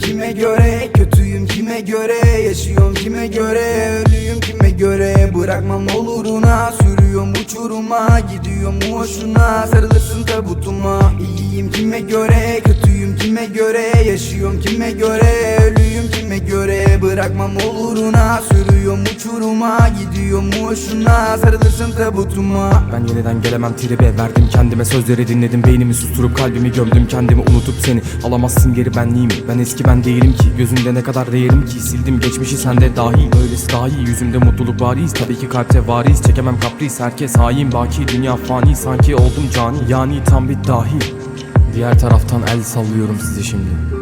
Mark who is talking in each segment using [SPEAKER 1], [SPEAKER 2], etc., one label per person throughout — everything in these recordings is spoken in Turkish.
[SPEAKER 1] kime göre Kötüyüm kime göre Yaşıyorum kime göre Ölüyüm kime göre Bırakmam oluruna. Sürüyorum uçuruma Gidiyorum hoşuna. Sarılırsın tabutuma. İyiyim kime göre Kötüyüm kime göre Yaşıyorum kime göre Ölüyüm kime göre Bırakmam oluruna. Sürüyorum uçuruma Gidiyorum hoşuna Sarılırsın tabutuma.
[SPEAKER 2] Ben yeniden gelemem tribe Verdim kendime sözleri dinledim. Beynimi susturup kalbimi gömdüm Kendimi unutup seni Alamazsın geri benliğimi. Ben eski ben değilim ki Gözünde ne kadar değerim ki? Sildim geçmişi sende dahil Böylesi daha Yüzümde mutluluk bariz Tabii ki kalpte variz Çekemem kapris Herkes hain baki Dünya fani. Sanki oldum cani Yani tam bir dahil Diğer taraftan el sallıyorum size şimdi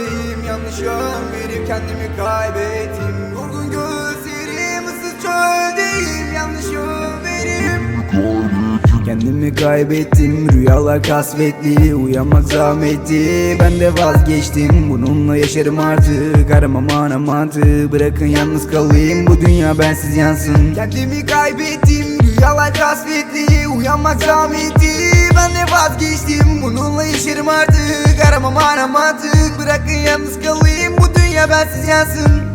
[SPEAKER 1] çöldeyim Yanlış yön verip kendimi kaybettim. Yorgun gözlerim ıssız çöldeyim. Yanlış yön verip Kendimi kaybettim. Rüyalar kasvetli Uyanmak zahmetli ben de vazgeçtim. Bununla yaşarım artık. Aramam anamantı Bırakın yalnız kalayım. Bu dünya bensiz yansın. Kendimi kaybettim. Rüyalar kasvetli Uyanmak zahmetli ben de vazgeçtim. Bununla yaşarım artık aramam anamantı Bırakın yalnız kalayım. Bu dünya bensiz yansın